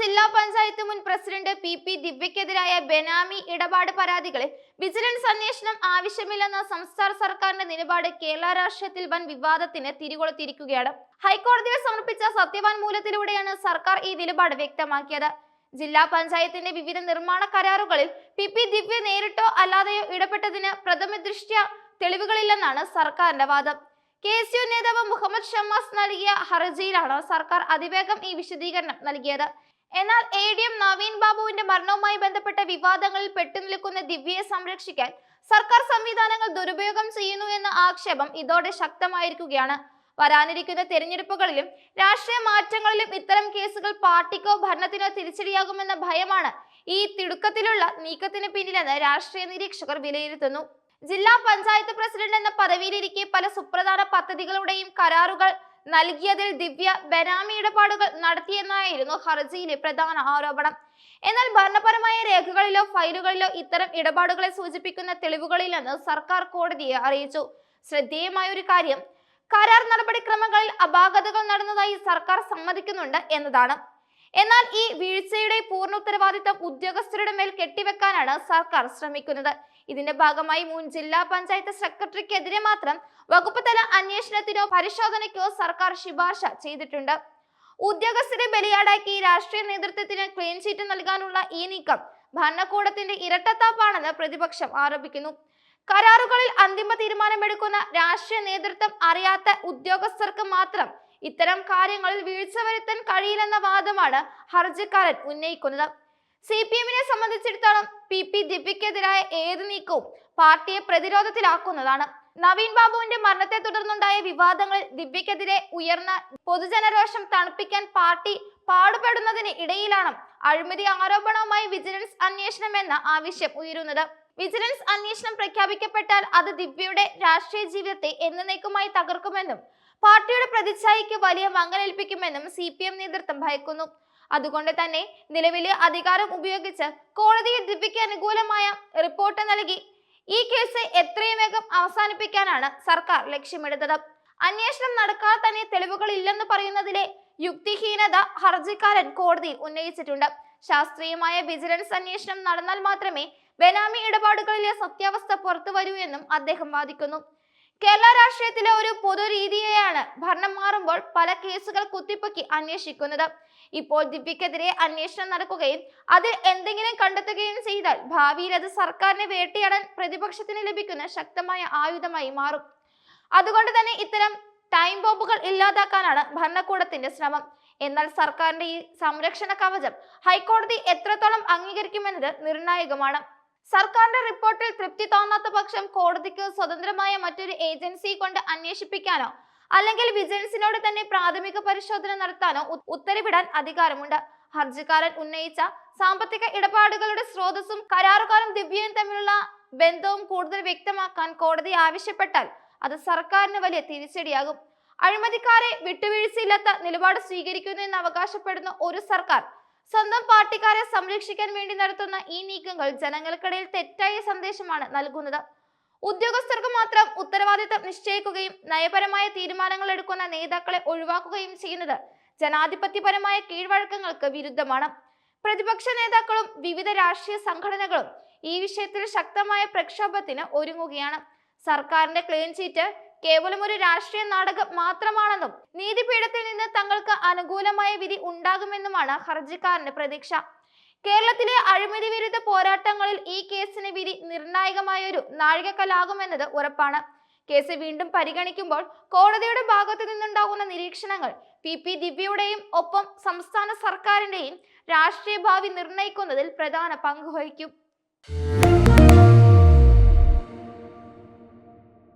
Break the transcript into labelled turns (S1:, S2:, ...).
S1: ജില്ലാ പഞ്ചായത്ത് മുൻ president P P ദിവ്യക്കെതിരായ ബെനാമി ഇടപാട് പരാതികളിൽ വിജിലൻസ് അന്വേഷണം ആവശ്യമില്ലെന്ന സംസ്ഥാന സർക്കാരിന്റെ നിലപാട് കേരള രാഷ്ട്രീയത്തിൽ വൻ വിവാദത്തിന് തിരികൊളുത്തിയിരിക്കുകയാണ്. ഹൈക്കോടതിയിൽ സമർപ്പിച്ച സത്യവാങ്മൂലത്തിലൂടെയാണ് സർക്കാർ ഈ നിലപാട് വ്യക്തമാക്കിയത്. ജില്ലാ പഞ്ചായത്തിന്റെ വിവിധ നിർമ്മാണ കരാറുകളിൽ പി പി ദിവ്യ നേരിട്ടോ അല്ലാതെയോ ഇടപെട്ടതിന് പ്രഥമ ദൃഷ്ട്യ തെളിവുകളില്ലെന്നാണ് സർക്കാരിന്റെ വാദം. കെ എസ് യു നേതാവ് മുഹമ്മദ് ഷമ്മാസ് നൽകിയ ഹർജിയിലാണ് സർക്കാർ അതിവേഗം ഈ വിശദീകരണം നൽകിയത്. എന്നാൽ എ ഡി എം നവീൻ ബാബുവിന്റെ മരണവുമായി ബന്ധപ്പെട്ട വിവാദങ്ങളിൽ പെട്ടുനിൽക്കുന്ന ദിവ്യയെ സംരക്ഷിക്കാൻ സർക്കാർ സംവിധാനങ്ങൾ ദുരുപയോഗം ചെയ്യുന്നു എന്ന ആക്ഷേപം ഇതോടെ ശക്തമായിരിക്കുകയാണ്. വരാനിരിക്കുന്ന തെരഞ്ഞെടുപ്പുകളിലും രാഷ്ട്രീയ മാറ്റങ്ങളിലും ഇത്തരം കേസുകൾ പാർട്ടിക്കോ ഭരണത്തിനോ തിരിച്ചടിയാകുമെന്ന ഭയമാണ് ഈ തിടുക്കത്തിലുള്ള നീക്കത്തിന് പിന്നിലെന്ന് രാഷ്ട്രീയ നിരീക്ഷകർ വിലയിരുത്തുന്നു. ജില്ലാ പഞ്ചായത്ത് പ്രസിഡന്റ് എന്ന പദവിയിലിരിക്കെ പല സുപ്രധാന പദ്ധതികളുടെയും കരാറുകൾ നൽകിയതിൽ ദിവ്യ ബനാമി ഇടപാടുകൾ നടത്തിയെന്നായിരുന്നു ഹർജിയിലെ പ്രധാന ആരോപണം. എന്നാൽ ഭരണപരമായ രേഖകളിലോ ഫയലുകളിലോ ഇത്തരം ഇടപാടുകളെ സൂചിപ്പിക്കുന്ന തെളിവുകളില്ലെന്ന് സർക്കാർ കോടതിയെ അറിയിച്ചു. ശ്രദ്ധേയമായ ഒരു കാര്യം കരാർ നടപടിക്രമങ്ങളിൽ അപാകതകൾ നടന്നതായി സർക്കാർ സമ്മതിക്കുന്നുണ്ട് എന്നതാണ്. എന്നാൽ ഈ വീഴ്ചയുടെ പൂർണ ഉത്തരവാദിത്തം ഉദ്യോഗസ്ഥരുടെ മേൽ കെട്ടിവെക്കാനാണ് സർക്കാർ ശ്രമിക്കുന്നത്. ഇതിന്റെ ഭാഗമായി മുൻ ജില്ലാ പഞ്ചായത്ത് സെക്രട്ടറിക്കെതിരെ മാത്രം വകുപ്പ് തല അന്വേഷണത്തിനോ പരിശോധനയ്ക്കോ സർക്കാർ ശുപാർശ ചെയ്തിട്ടുണ്ട്. ഉദ്യോഗസ്ഥരെ ബലിയാടാക്കി രാഷ്ട്രീയ നേതൃത്വത്തിന് ക്ലീൻ ചീറ്റ് നൽകാനുള്ള ഈ നീക്കം ഭരണകൂടത്തിന്റെ ഇരട്ടത്താപ്പാണെന്ന് പ്രതിപക്ഷം ആരോപിക്കുന്നു. കരാറുകളിൽ അന്തിമ തീരുമാനമെടുക്കുന്ന രാഷ്ട്രീയ നേതൃത്വം അറിയാത്ത ഉദ്യോഗസ്ഥർക്ക് മാത്രം ഇത്തരം കാര്യങ്ങളിൽ വീഴ്ച വരുത്താൻ കഴിയില്ലെന്ന വാദമാണ് ഹർജിക്കാരൻ ഉന്നയിക്കുന്നത്. സി പി എമ്മിനെ സംബന്ധിച്ചിടത്തോളം പി പി ദിവ്യക്കെതിരായ ഏത് നീക്കവും പാർട്ടിയെ പ്രതിരോധത്തിലാക്കുന്നതാണ്. നവീൻ ബാബുവിന്റെ മരണത്തെ തുടർന്നുണ്ടായ വിവാദങ്ങളിൽ ദിവ്യക്കെതിരെ ഉയർന്ന പൊതുജനരോഷം തണുപ്പിക്കാൻ പാർട്ടി പാടുപെടുന്നതിന് ഇടയിലാണ് അഴിമതി ആരോപണവുമായി വിജിലൻസ് അന്വേഷണം എന്ന ആവശ്യം ഉയരുന്നത്. വിജിലൻസ് അന്വേഷണം പ്രഖ്യാപിക്കപ്പെട്ടാൽ അത് ദിവ്യയുടെ രാഷ്ട്രീയ ജീവിതത്തെ എന്നേക്കുമായി തകർക്കുമെന്നും പാർട്ടിയുടെ പ്രതിച്ഛായയ്ക്ക് വലിയ മങ്ങലേൽപ്പിക്കുമെന്നും സി പി എം നേതൃത്വം ഭയക്കുന്നു. അതുകൊണ്ട് തന്നെ നിലവിലെ അധികാരം ഉപയോഗിച്ച് കോടതിയെ ദിപ്പിക്ക് അനുകൂലമായ റിപ്പോർട്ട് നൽകി. ഈ കേസ് എത്രയും വേഗം അവസാനിപ്പിക്കാനാണ് സർക്കാർ ലക്ഷ്യമിടുന്നത്. അന്വേഷണം നടക്കാതെ തന്നെ തെളിവുകൾ ഇല്ലെന്ന് പറയുന്നതിലെ യുക്തിഹീനത ഹർജിക്കാരൻ കോടതിയിൽ ഉന്നയിച്ചിട്ടുണ്ട്. ശാസ്ത്രീയമായ വിജിലൻസ് അന്വേഷണം നടന്നാൽ മാത്രമേ ബെനാമി ഇടപാടുകളിലെ സത്യാവസ്ഥ പുറത്തു വരൂ എന്നും അദ്ദേഹം വാദിക്കുന്നു. കേരള രാഷ്ട്രീയത്തിലെ ഒരു പൊതു രീതിയെയാണ് ഭരണം മാറുമ്പോൾ പല കേസുകൾ കുത്തിപ്പൊക്കി അന്വേഷിക്കുന്നത്. ഇപ്പോൾ ദിവ്യക്കെതിരെ അന്വേഷണം നടക്കുകയും അതിൽ എന്തെങ്കിലും കണ്ടെത്തുകയും ചെയ്താൽ ഭാവിയിൽ അത് സർക്കാരിനെ വേട്ടയാടാൻ പ്രതിപക്ഷത്തിന് ലഭിക്കുന്ന ശക്തമായ ആയുധമായി മാറും. അതുകൊണ്ട് തന്നെ ഇത്തരം ടൈം ബോംബുകൾ ഇല്ലാതാക്കാനാണ് ഭരണകൂടത്തിന്റെ ശ്രമം. എന്നാൽ സർക്കാരിന്റെ ഈ സംരക്ഷണ കവചം ഹൈക്കോടതി എത്രത്തോളം അംഗീകരിക്കുമെന്നത് നിർണായകമാണ്. സർക്കാരിന്റെ റിപ്പോർട്ടിൽ തൃപ്തി തോന്നാത്ത പക്ഷം കോടതിക്ക് സ്വതന്ത്രമായ മറ്റൊരു ഏജൻസി കൊണ്ട് അന്വേഷിപ്പിക്കാനോ അല്ലെങ്കിൽ വിജിലൻസിനോട് തന്നെ പ്രാഥമിക പരിശോധന നടത്താനോ ഉത്തരവിടാൻ അധികാരമുണ്ട്. ഹർജിക്കാരൻ ഉന്നയിച്ച സാമ്പത്തിക ഇടപാടുകളുടെ സ്രോതസ്സും കരാറുകാരും ദിവ്യയും തമ്മിലുള്ള ബന്ധവും കൂടുതൽ വ്യക്തമാക്കാൻ കോടതി ആവശ്യപ്പെട്ടാൽ അത് സർക്കാരിന് വലിയ തിരിച്ചടിയാകും. അഴിമതിക്കാരെ വിട്ടുവീഴ്ചയില്ലാത്ത നിലപാട് സ്വീകരിക്കുന്നു എന്ന് അവകാശപ്പെടുന്ന ഒരു സർക്കാർ സ്വന്തം പാർട്ടിക്കാരെ സംരക്ഷിക്കാൻ വേണ്ടി നടത്തുന്ന ഈ നീക്കങ്ങൾ ജനങ്ങൾക്കിടയിൽ തെറ്റായ സന്ദേശമാണ് നൽകുന്നത്. ഉദ്യോഗസ്ഥർക്ക് മാത്രം ഉത്തരവാദിത്തം നിശ്ചയിക്കുകയും നയപരമായ തീരുമാനങ്ങൾ എടുക്കുന്ന നേതാക്കളെ ഒഴിവാക്കുകയും ചെയ്യുന്നത് ജനാധിപത്യപരമായ കീഴ്വഴക്കങ്ങൾക്ക് വിരുദ്ധമാണ്. പ്രതിപക്ഷ നേതാക്കളും വിവിധ രാഷ്ട്രീയ സംഘടനകളും ഈ വിഷയത്തിൽ ശക്തമായ പ്രക്ഷോഭത്തിന് ഒരുങ്ങുകയാണ്. സർക്കാരിന്റെ ക്ലീൻ ചീറ്റ് കേവലം ഒരു രാഷ്ട്രീയ നാടകം മാത്രമാണെന്നും നീതിപീഠത്തിൽ നിന്ന് തങ്ങൾക്ക് അനുകൂലമായ വിധി ഉണ്ടാകുമെന്നുമാണ് ഹർജിക്കാരന്റെ പ്രതീക്ഷ. കേരളത്തിലെ അഴിമതി വിരുദ്ധ പോരാട്ടങ്ങളിൽ ഈ കേസിന് വിധി നിർണായകമായ ഒരു നാഴികക്കല്ലാകുമെന്നത് ഉറപ്പാണ്. കേസ് വീണ്ടും പരിഗണിക്കുമ്പോൾ കോടതിയുടെ ഭാഗത്തു നിന്നുണ്ടാകുന്ന നിരീക്ഷണങ്ങൾ പി. പി. ദിവ്യയുടെയും ഒപ്പം സംസ്ഥാന സർക്കാരിന്റെയും രാഷ്ട്രീയ ഭാവി നിർണയിക്കുന്നതിൽ പ്രധാന പങ്ക് വഹിക്കും.